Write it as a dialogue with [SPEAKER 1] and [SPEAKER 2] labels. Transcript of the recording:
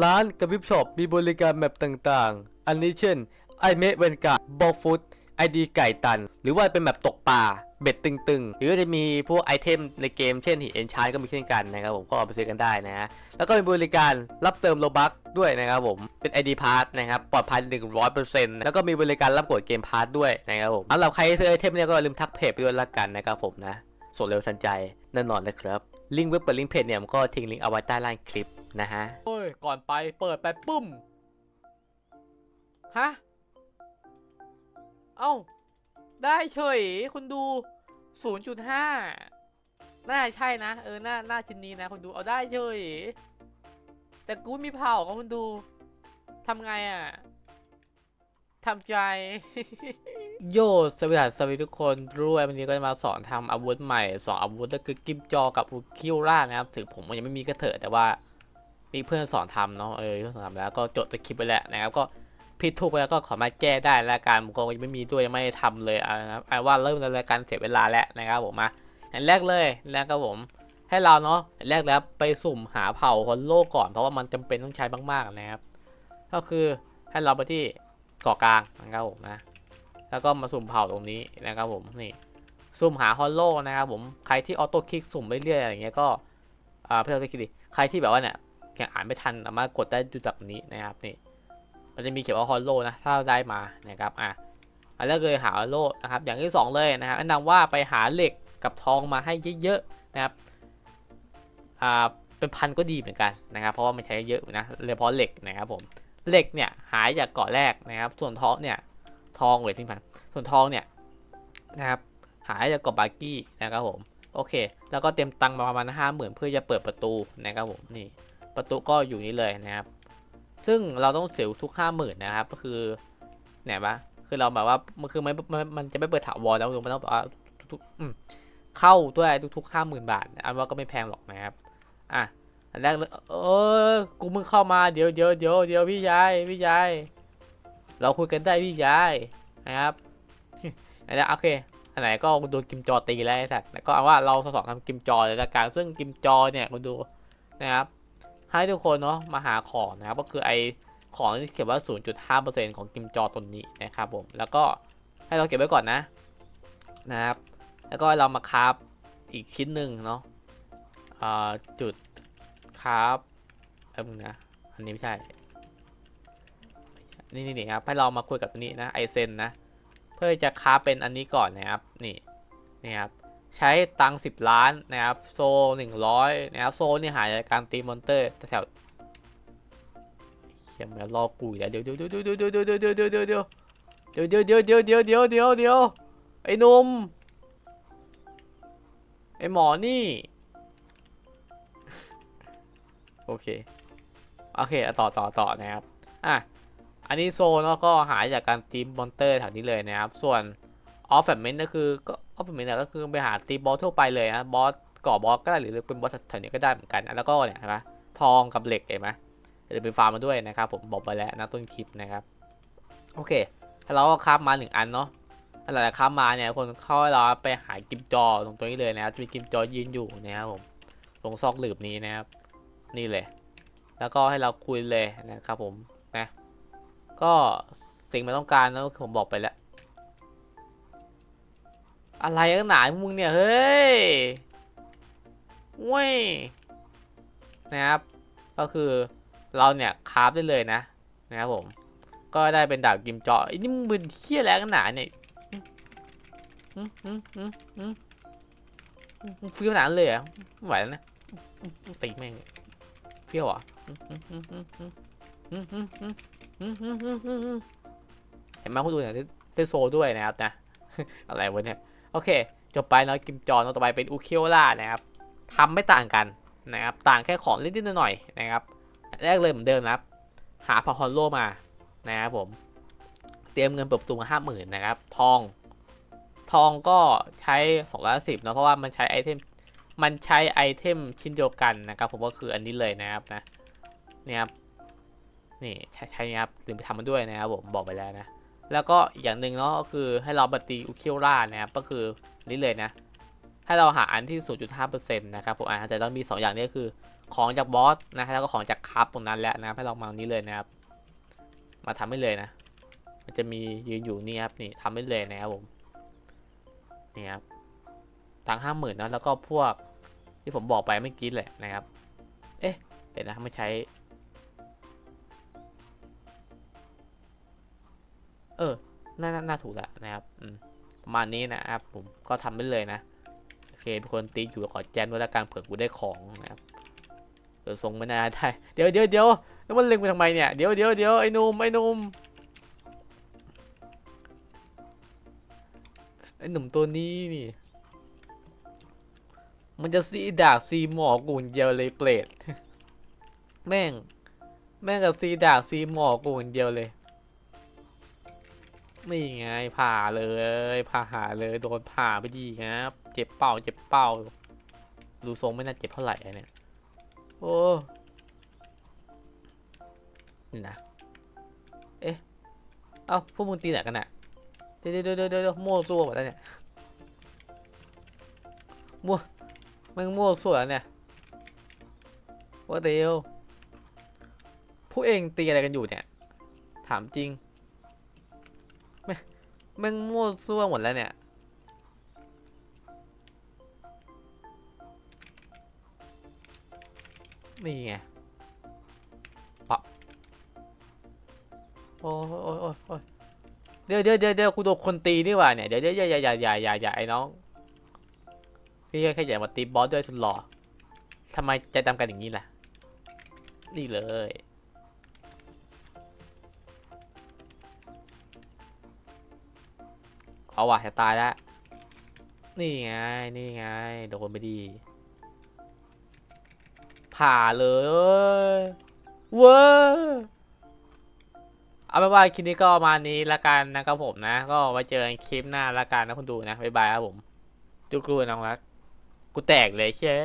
[SPEAKER 1] ร้านกับวิบช็อปมีบริการแมปต่างๆ อันนี้เช่น ไอเมะเวนการบอลฟุตไอดีไก่ตัน หรือว่าเป็นแบบตกปลาเบ็ดตึงๆ หรือว่าจะมีพวกไอเทมในเกมเช่นหินเอนชานก็มีเช่นกันนะครับผมก็เอาไปซื้อกันได้นะฮะแล้วก็มีบริการรับเติมโลบัคด้วยนะครับผมเป็น ID p a s s นะครับปลอดภัย 100%แล้วก็มีบริการรับกดเกมพาร์ทด้วยนะครับผมสำหรับใครซื้อไอเทมเนี่ยก็อย่าลืมทักเพจไปด้วยละกันนะครับผมนะส่งเร็วทันใจแน่นอนเลยครับ ลิงก์เว็บเปิดลิงก์เพจเนี่ยผมก็ทิ้งลิงก์เอาไว้ใต้ล่างคลิปนะฮะโอ้ย ก่อนไปเปิดไปปุ้ม ฮะ เอ้า ได้เฉย คุณดู 0.5 น่าใช่นะ เออ น่า น่าชิ้นนี้นะ คุณดู เอาได้เฉย แต่กูมีเผาก็คุณดู ทำไงอะทำใจ โยสวัสดีสวัสดีทุกคนด้วยวันนี้ก็จะมาสอนทำอาวุธใหม่สองอาวุธก็คือกิมจอกับอุคิวล่านะครับถึงผมยังไม่มีก็เถอะแต่ว่ามีเพื่อนสอนทำเนาะเออเพื่อนสอนทำแล้วก็จดสคริปต์ไปแล้วนะครับก็ผิดถูกไปแล้วก็ขอมาแก้ได้แล้วกันผมก็ยังไม่มีด้วยยังไม่ได้ทำเลยนะครับเอาว่าเริ่มในรายการเสียเวลาแล้วนะครับผมมาอันแรกเลยแล้วก็ผมให้เราเนาะอันแรกแล้วไปสุ่มหาเผ่าฮอลโลก่อนเพราะว่ามันจำเป็นต้องใช้มากๆนะครับ ก็คือให้เราไปที่เกาะกลางนะครับผมนะ แล้วก็มาสุ่มเผ่าตรงนี้นะครับผมนี่สุ่มหาฮอลโลนะครับผมใครที่ออโต้คลิกสุ่มไปเรื่อยอะไรอย่างเงี้ยก็อ่าเพื่อนจะคิดดิใครที่แบบว่าเนี่ยแข่งอ่านไม่ทันสามารถกดได้ดูจากนี้นะครับนี่มันจะมีเขียนว่าฮอลโลนะถ้าเราได้มานะครับอะอันแรกเลยหาฮอลโลนะครับอย่างที่สองเลยนะครับแนะนำว่าไปหาเหล็กกับทองมาให้เยอะๆนะครับอ่าเป็นพันก็ดีเหมือนกันนะครับเพราะว่ามันใช้เยอะนะโดยเฉพาะเหล็กนะครับผมเหล็กเนี่ยหายจากเกาะแรกนะครับ ส่วนทองเนี่ย ทองเวททิ้งพันส่วนทองเนี่ยนะครับหายจากกาะบากี้นะครับผมโอเค แล้วก็เต็มตังค์มาประมาณห้าหมื่นเพื่อจะเปิดประตูนะครับผมนี่ประตูก็อยู่นี่เลยนะครับ ซึ่งเราต้องเสียทุกห้าหมื่นนะครับ ก็คือเนี่ยปะคือเราแบบว่ามันคือมันมันมันจะไม่เปิดถาวรแล้วมันต้องแบบว่าทุกๆเข้าด้วยทุกๆห้าหมื่นบาทอันว่าก็ไม่แพงหรอกนะครับอะอันแรกเลยเออกูมึงเข้ามาเดี๋ยวเดี๋ยวเดี๋ยวเดี๋ยวพี่ชายพี่ชาย เราคุยกันได้พี่ชายนะครับอันนี้โอเคอันไหนก็โดนกิมจอตีแล้วไอ้สัตว์แล้วก็เอาว่าเราสอนทำกิมจอเลยละกันซึ่งกิมจอเนี่ยคุณดูนะครับ ให้ทุกคนเนาะมาหาของนะครับ ก็คือไอของที่เขียนว่า 0.5%ของกิมจอตัวนี้นะครับผม แล้วก็ให้เราเก็บไว้ก่อนนะนะครับ แล้วก็เรามาคราฟอีกชิ้นหนึ่งเนาะจุดคราฟเอ้ยมึงนะ อันนี้ไม่ใช่ นี่นี่ครับให้เรามาคุยกับตัวนี้นะไอเซนนะเพื่อจะค้าเป็นอันนี้ก่อนนะครับนี่นี่ครับใช้ตังค์สิบล้านนะครับโซหนึ่งร้อยนะครับโซนี่หายจากการตีมอนเตอร์แถวเขียนมารอกูอีกแล้วเดี๋ยวเดี๋ยวเดี๋ยวเดี๋ยวเดี๋ยวเดี๋ยวเดี๋ยวเดี๋ยวเดี๋ยวเดี๋ยวเดี๋ยวเดี๋ยวเดี๋ยวเดี๋ยวเดี๋ยวเดี๋ยวเดี๋ยวเดี๋ยวไอ้หนุ่มไอ้หมอนี่โอเคโอเคต่อต่อต่อนะครับอะ อันนี้โซนก็หายจากการตีมอนเตอร์แถวนี้เลยนะครับ ส่วนออฟแฟมเมนต์ก็คือก็ออฟแฟมเมนต์ก็คือไปหาตีบอสทั่วไปเลยนะบอสก่อบอสก็ได้หรือเป็นบอสแถวนี้ก็ได้เหมือนกันนะแล้วก็เนี่ยเห็นไหมทองกับเหล็กเห็นไหมจะเป็นฟาร์มมาด้วยนะครับผมบอกไปแล้วนะต้นคลิปนะครับโอเคเราก็คับมาหนึ่งอันเนาะอะไรคับมาเนี่ยคนเข้าเราไปหากิมจอตรงตัวนี้เลยนะครับจะมีกิมจอยืนอยู่นะครับผมตรงซอกหลืบนี้นะครับ นี่เลย แล้วก็ให้เราคุยเลยนะครับผม ก็สิ่งมันต้องการนะผมบอกไปแล้ว อะไรกันหนาพวกมึงเนี่ย เฮ้ยเว้ยนะครับ ก็คือเราเนี่ยคราฟได้เลยนะ นะครับผม ก็ได้เป็นดาบกิมจอไอ้นี่มึงเป็นเที่ยแล้วกันหนาเนี่ยฟิวขนานเลยอะไม่ไหวแล้วนะตีแม่งเฟี้ยวอะ เห็นไหมคุณดูเนี่ยได้โซด้วยนะครับนะ อะไรวะเนี่ย โอเค จบไปเนาะกิมจอนต่อไปเป็นอุคิโอล่านะครับทำไม่ต่างกันนะครับ ต่างแค่ของนิดๆหน่อยๆนะครับ แรกเลยเหมือนเดิมนะครับ หาพาฮอลโลมานะครับผม เตรียมเงินเปิดประตูมาห้าหมื่นนะครับ ทอง ทองก็ใช้สองร้อยสิบเนาะเพราะว่ามันใช้ไอเทม มันใช้ไอเทมชิ้นเดียวกันนะครับ ผมก็คืออันนี้เลยนะครับนะ เนี่ยครับ นี่ใช้ใช้ครับถึงไปทำมันด้วยนะครับผมบอกไปแล้วนะ แล้วก็อีกอย่างหนึ่งเนาะก็คือให้เราบัตีอุคิวรานะครับก็คือนี่เลยนะ ให้เราหาอันที่ 0.5%นะครับผมอ่าแต่ต้องมี 2 อย่างนี้ก็คือ
[SPEAKER 2] ของจากบอสนะแล้วก็ของจากคัพตรงนั้นแหละนะครับให้เรามานี้เลยนะครับ มาทำให้เลยนะ มันจะมียืนอยู่นี่ครับนี่ทำให้เลยนะครับผมนี่ครับตังห้าหมื่นนะแล้วก็พวกที่ผมบอกไปเมื่อกี้แหละนะครับ เอ๊ะเดี๋ยวนะไม่ใช้ ออน่าน่าน่าถูกแล้วนะครับประมาณนี้นะครับผมก็ทำไปเลยนะโอเคเป็นคนตีอยู่ขอแจมด้วยละกันเผื่อกูได้ของนะครับเออทรงม่น่าได้เดี๋ยวเดี๋ยวเดี๋ยวแล้วมันเล็งไปทำไมเนี่ยเดี๋ยวเดี๋ยวเดี๋ยวไอ้หนุ่มไอ้หนุ่มไอ้หนุ่มตัวนี้นี่ มันจะซีดากซีหมอกกูอย่างเดียวเลยเปรตแม่ง แม่งกับซีดากซีหมอกกูอย่างเดียวเลย นี่ไงผ่าเลยผ่าเลยโดนผ่าไปดีครับเจ็บเป่าเจ็บเป่าดูทรงไม่น่าเจ็บเท่าไหร่เนี่ยโอ้นี่นะเอ๊ะเอ้าพวกมึงตีไหนกันน่ะเดี๋ยวเดี๋ยวเดี๋ยวเดี๋ยวมั่วซั่วหมดแล้วเนี่ยมั่วมึงมั่วซั่วแล้วเนี่ยว่าเดียวพวกเองตีอะไรกันอยู่เนี่ยถามจริง แม่งมั่วซั่วหมดแล้วเนี่ย นี่ไงปะโอ้ยโอ้ยโอ้ยโอ้ยเดี๋ยวเดี๋ยวเดี๋ยวเดี๋ยวกูโดนคนตีนี่หว่าเนี่ย เดี๋ยวเดี๋ยวอย่าอย่าอย่าอย่าอย่าไอ้น้อง พี่แค่แค่อยากมาตีบอสด้วยสุดหล่อทำไมใจดำกันอย่างนี้ล่ะ นี่เลย เอาว่ะจะตายแล้ว นี่ไง นี่ไง โดนไปดี ผ่าเลยเว้ยเอาเป็นว่าคลิปนี้ก็ประมาณนี้ละกันนะครับผมนะ ก็ไว้เจอกันคลิปหน้าละกันนะคุณดูนะ บ๊ายบายครับผมจุกรูน้องรัก กูแตกเลยเช่